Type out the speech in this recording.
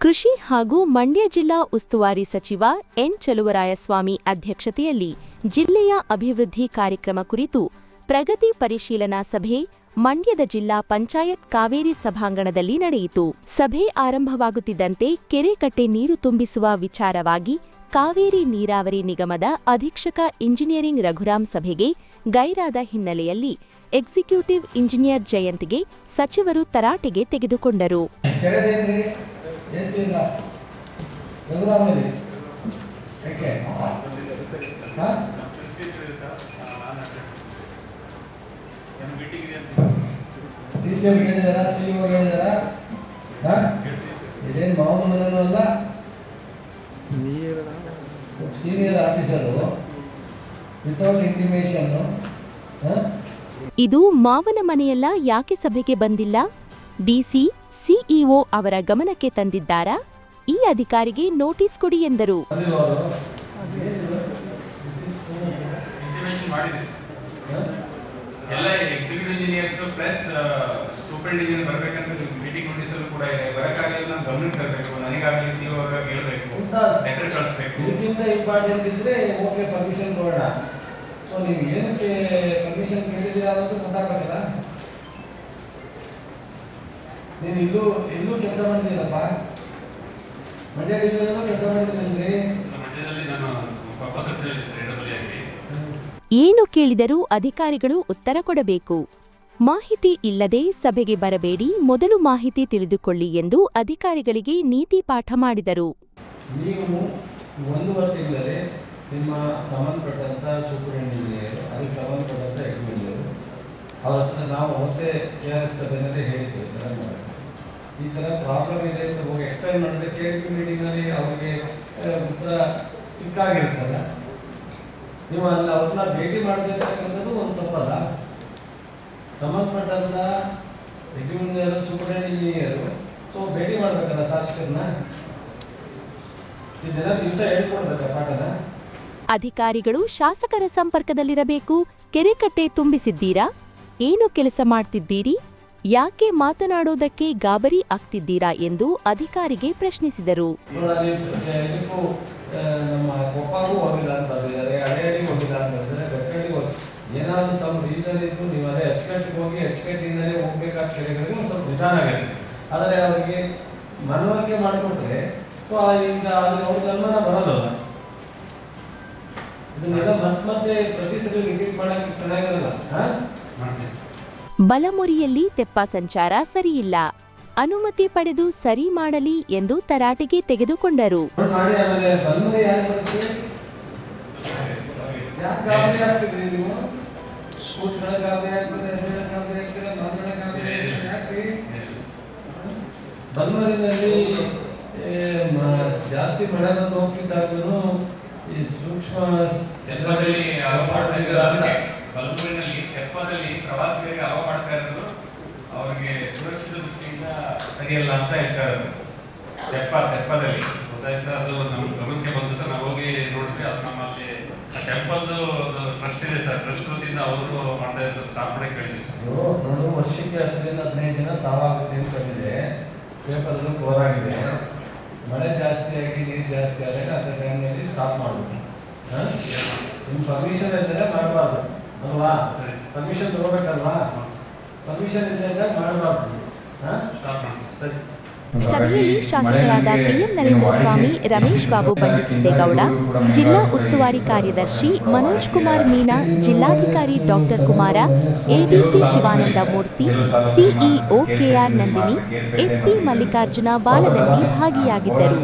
ಕೃಷಿ ಹಾಗೂ ಮಂಡ್ಯ ಜಿಲ್ಲಾ ಉಸ್ತುವಾರಿ ಸಚಿವ ಎನ್ ಚಲುವರಾಯಸ್ವಾಮಿ ಅಧ್ಯಕ್ಷತೆಯಲ್ಲಿ ಜಿಲ್ಲೆಯ ಅಭಿವೃದ್ಧಿ ಕಾರ್ಯಕ್ರಮ ಕುರಿತು ಪ್ರಗತಿ ಪರಿಶೀಲನಾ ಸಭೆ ಮಂಡ್ಯದ ಜಿಲ್ಲಾ ಪಂಚಾಯತ್ ಕಾವೇರಿ ಸಭಾಂಗಣದಲ್ಲಿ ನಡೆಯಿತು. ಸಭೆ ಆರಂಭವಾಗುತ್ತಿದ್ದಂತೆ ಕೆರೆಕಟ್ಟೆ ನೀರು ತುಂಬಿಸುವ ವಿಚಾರವಾಗಿ ಕಾವೇರಿ ನೀರಾವರಿ ನಿಗಮದ ಅಧೀಕ್ಷಕ ಇಂಜಿನಿಯರಿಂಗ್ ರಘುರಾಮ್ ಸಭೆಗೆ ಗೈರಾದ ಹಿನ್ನೆಲೆಯಲ್ಲಿ ಎಕ್ಸಿಕ್ಯೂಟಿವ್ ಇಂಜಿನಿಯರ್ ಜಯಂತ್ಗೆ ಸಚಿವರು ತರಾಟೆಗೆ ತೆಗೆದುಕೊಂಡರು. ಇಲ್ಲ ರಘುರಾಮಲ್ಲಿ ಯಾಕೆ? ಹಾಂ? ಡಿ ಸಿ ಅವ್ರಿಗೆ ಹೇಳಿದಾರ? ಸಿ ಇ ಅವ್ರಿಗೆ ಹೇಳಿದಾರ? ಹಾಂ? ಇದೇನು ಮಾವನ ಮನೆಯೂ ಅಲ್ಲ? Senior officer? ವಿತೌಟ್ ಇಂಟಿಮೇಷನ್ನು ಹಾಂ? ಇದು ಮಾವನ ಮನೆಯಲ್ಲ ಯಾಕೆ ಸಭೆಗೆ ಬಂದಿಲ್ಲ? ಡಿಸಿ ಸಿಇಒ ಅವರ ಗಮನಕ್ಕೆ ತಂದಿದ್ದಾರಾ? ಈ ಅಧಿಕಾರಿಗೆ ನೋಟಿಸ್ ಕೊಡಿ ಎಂದರು. ಬಂದಿಲ್ವ ಅವರು ಏನಿದು? This is too- ಇಂಟಿಮೇಷನ್ ಮಾಡಿದೆ. ಹಾಂ? ಎಲ್ಲ executive engineers plus super engineer ಬರ್ಬೇಕಂತ ಮೀಟಿಂಗ್ ನೋಟಿಸ್ ಕೂಡ ಇದೆ. ಬರಕ್ಕಾಗಲಿಲ್ಲ ನಾವು ಗಮನಕ್ಕೆ ತರಬೇಕು. ನನಗಾಗಲಿ ಸಿ ಒ ಹೇಳ್ಬೇಕು ಲೆಟರ್ ಕಳಿಸ್ಬೇಕು. ಇದಕ್ಕಿಂತ ಇಂಪಾರ್ಟೆಂಟ್ ಇದ್ರೆ ಓಕೆ ಪರ್ಮಿಷನ್ ಕೊಡೋಣ. ಸೊ ನೀವು ಏನಕ್ಕೆ ಪರ್ಮಿಷನ್ ಕೇಳಿದ್ದೀರಾ ಅನ್ನೋದು ಗೊತ್ತಾಗಬೇಕಲ್ಲ? ನೀನು ಇಲ್ಲೂ ಇಲ್ಲೂ ಕೆಲಸ ಮಾಡಿದ್ದೀರಪ್ಪ. ಮಂಡ್ಯ ಡಿವಿಜನ್ ಕೆಲಸ ಆಗಿ. ಏನು ಕೇಳಿದರೂ ಅಧಿಕಾರಿಗಳು ಉತ್ತರ ಕೊಡಬೇಕು. ಮಾಹಿತಿ ಇಲ್ಲದೆ ಸಭೆಗೆ ಬರಬೇಡಿ ಮೊದಲು ಮಾಹಿತಿ ತಿಳಿದುಕೊಳ್ಳಿ ಎಂದು ಅಧಿಕಾರಿಗಳಿಗೆ ನೀತಿ ಪಾಠ ಮಾಡಿದರು. ನೀವು ಒಂದು ವರ್ಷ ಇಲ್ಲದೆ ನಿಮ್ಮ ಸಂಬಂಧಪಟ್ಟಂಥ ಸೂಪರ್ ಇಂಜಿನಿಯರ್ ಅದಕ್ಕೆ ಸಂಬಂಧಪಟ್ಟಂಥ ಎಕ್ಸಿಮಿನಿಯರ್ ಅವ್ರ ನಾವು ಅವತ್ತೇ ಕೆ ಆರ್ ಎಸ್ ಸಭೆಯಲ್ಲಿ ಹೇಳಿದ್ದೇವೆ ಈ ಥರ ಪ್ರಾಬ್ಲಮ್ ಇದೆ ಅಂತ ಹೋಗಿ ಎಕ್ಸ್ಪ್ಲೈನ್ ಮಾಡಿದ್ರೆ ಕೆ ಡಿ ಪಿ ಮೀಟಿಂಗಲ್ಲಿ ಅವ್ರಿಗೆ ಉತ್ತರ ಸಿಕ್ಕಾಗಿರ್ತಲ್ಲ ನೀವು ಅಲ್ಲಿ ಅವ್ರನ್ನ ಭೇಟಿ ಮಾಡಬೇಕಂತಕ್ಕಂಥದ್ದು ಒಂದು ತಪ್ಪಲ್ಲ. ಸಂಬಂಧಪಟ್ಟಂಥ ಎಕ್ಸಿಮಿನಿಯರು ಸೂಪರ್ ಇಂಜಿನಿಯರು ಸೊ ಭೇಟಿ ಮಾಡಬೇಕಲ್ಲ ಶಾಸಕರನ್ನ ಇದೆಲ್ಲ ದಿವಸ ಹೇಳ್ಕೊಡ್ಬೇಕಾ ಪಾಠನ? ಅಧಿಕಾರಿಗಳು ಶಾಸಕರ ಸಂಪರ್ಕದಲ್ಲಿರಬೇಕು. ಕೆರೆಕಟ್ಟೆ ತುಂಬಿಸಿದ್ದೀರಾ? ಏನು ಕೆಲಸ ಮಾಡ್ತಿದ್ದೀರಿ? ಯಾಕೆ ಮಾತನಾಡೋದಕ್ಕೆ ಗಾಬರಿ ಆಗ್ತಿದ್ದೀರಾ ಎಂದು ಅಧಿಕಾರಿಗೆ ಪ್ರಶ್ನಿಸಿದರು. ಮಾಡಿಕೊಟ್ರೆ ಬರೋಲ್ಲ ಇದನ್ನೆಲ್ಲ ಮತ್ತೆ ಪ್ರತಿ ಸಲ ರಿಪೀಟ್ ಮಾಡಕ್ಕೆ ಚೆನ್ನಾಗಿರಲ್ಲ. ಬಲಮುರಿಯಲ್ಲಿ ತೆಪ್ಪ ಸಂಚಾರ ಸರಿಯಿಲ್ಲ. ಅನುಮತಿ ಪಡೆದು ಸರಿ ಮಾಡಲಿ ಎಂದು ತರಾಟೆಗೆ ತೆಗೆದುಕೊಂಡರು. ಬಲ್ಮರಿನಲ್ಲಿ ಜಾಸ್ತಿ ಮಳೆ ಬಂದು ಹೋಗ್ತಿದ್ದಾಗೂ ಈ ಸೂಕ್ಷ್ಮ ತೆಪ್ಪದಲ್ಲಿ ಅಲೋ ಮಾಡ್ತಾ ಇದ್ದಾರೆ ಅದಕ್ಕೆ ಬಲ್ಮೂರಿನಲ್ಲಿ ತೆಪ್ಪದಲ್ಲಿ ಪ್ರವಾಸಿಗರಿಗೆ ಅಲೋ ಮಾಡ್ತಾ ಇರೋದು ಅವ್ರಿಗೆ ಸುರಕ್ಷಿತ ದೃಷ್ಟಿಯಿಂದ ಸರಿಯಲ್ಲ ಅಂತ ಹೇಳ್ತಾ ಇರೋದು. ತೆಪ್ಪ ತೆಪ್ಪದಲ್ಲಿ. ಗೊತ್ತಾಯ್ತು ಸರ್? ಅದು ನಮ್ಮ ಗಮನಕ್ಕೆ ಬಂತು ಸರ್. ನಾವು ಹೋಗಿ ನೋಡಿದ್ವಿ ಅದು ನಮ್ಮಲ್ಲಿ ಟೆಂಪಲ್ದು ಟ್ರಸ್ಟ್ ಇದೆ ಸರ್. ಟ್ರಸ್ಟ್ ವತಿಯಿಂದ ಅವರು ಮಾಡ್ತಾ ಇದ್ದಾರೆ ಸ್ಟಾಪ್ ಮಾಡಿ ಹೇಳಿದ್ವಿ ಸರ್. ನೋಡು ವರ್ಷಕ್ಕೆ ಹತ್ತರಿಂದ ಹದಿನೈದು ಜನ ಸಾವಾಗುತ್ತೆ ಅಂತ ಬಂದಿದೆ. ಪೇಪರಲ್ಲೂ ಕೋರಾಗಿದೆ. ಮಳೆ ಜಾಸ್ತಿ ಆಗಿ ನೀರು ಜಾಸ್ತಿ ಆದಾಗ ಅದರ ಟೈಮ್ನಲ್ಲಿ ಸ್ಟಾಪ್ ಮಾಡಬೇಕು. ನಿಮ್ಮ ಪರ್ಮಿಷನ್ ಇದ್ದರೆ ಮಾಡಬಾರ್ದು. ಅಲ್ವಾ? ಸರಿ ಸರ್. ಪರ್ಮಿಷನ್ ತಗೋಬೇಕಲ್ವಾ? ಪರ್ಮಿಷನ್ ಇದ್ದಾಗ ಮಾಡಬಾರ್ದು. ಸಭೆಯಲ್ಲಿ ಶಾಸಕರಾದ ಪಿಎಂ ನರೇಂದ್ರ ಸ್ವಾಮಿ ರಮೇಶ್ ಬಾಬು ಬಂಡಿಸಿದ್ದೇಗೌಡ ಜಿಲ್ಲಾ ಉಸ್ತುವಾರಿ ಕಾರ್ಯದರ್ಶಿ ಮನೋಜ್ ಕುಮಾರ್ ಮೀನಾ ಜಿಲ್ಲಾಧಿಕಾರಿ doctor Kumara ADC Shivananda Murthy CEO KR Nandini SP Mallikarjuna Baladandi ಭಾಗಿಯಾಗಿದ್ದರು.